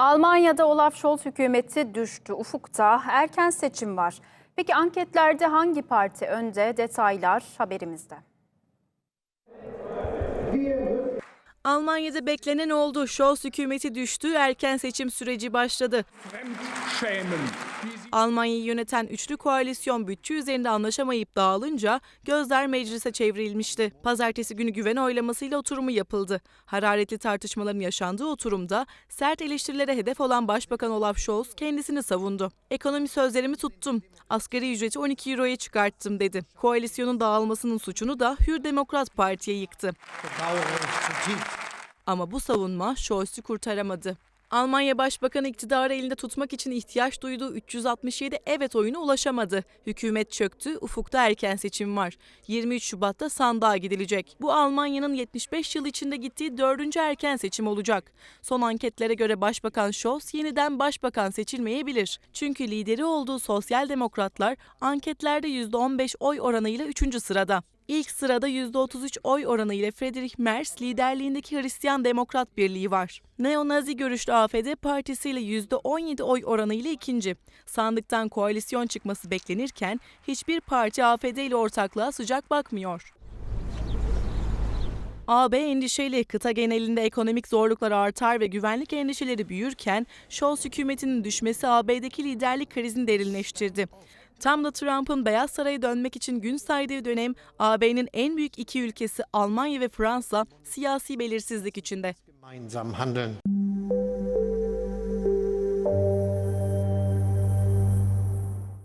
Almanya'da Olaf Scholz hükümeti düştü. Ufukta erken seçim var. Peki anketlerde hangi parti önde? Detaylar haberimizde. Almanya'da beklenen oldu. Scholz hükümeti düştü, erken seçim süreci başladı. Almanya'yı yöneten üçlü koalisyon bütçe üzerinde anlaşamayıp dağılınca gözler meclise çevrilmişti. Pazartesi günü güven oylamasıyla oturumu yapıldı. Hararetli tartışmaların yaşandığı oturumda sert eleştirilere hedef olan Başbakan Olaf Scholz kendisini savundu. Ekonomi sözlerimi tuttum. Asgari ücreti 12 euroya çıkarttım dedi. Koalisyonun dağılmasının suçunu da Hür Demokrat Parti'ye yıktı. Ama bu savunma Scholz'u kurtaramadı. Almanya Başbakanı iktidarı elinde tutmak için ihtiyaç duyduğu 367 evet oyuna ulaşamadı. Hükümet çöktü, ufukta erken seçim var. 23 Şubat'ta sandığa gidilecek. Bu Almanya'nın 75 yıl içinde gittiği dördüncü erken seçim olacak. Son anketlere göre Başbakan Scholz yeniden başbakan seçilmeyebilir. Çünkü lideri olduğu sosyal demokratlar anketlerde %15 oy oranıyla 3. sırada. İlk sırada %33 oy oranıyla Friedrich Merz liderliğindeki Hristiyan Demokrat Birliği var. Neo-Nazi görüşlü AFD partisiyle %17 oy oranıyla ikinci. Sandıktan koalisyon çıkması beklenirken hiçbir parti AFD ile ortaklığa sıcak bakmıyor. AB endişeli kıta genelinde ekonomik zorluklar artar ve güvenlik endişeleri büyürken Scholz hükümetinin düşmesi AB'deki liderlik krizini derinleştirdi. Tam da Trump'ın Beyaz Saray'a dönmek için gün saydığı dönem AB'nin en büyük iki ülkesi Almanya ve Fransa siyasi belirsizlik içinde.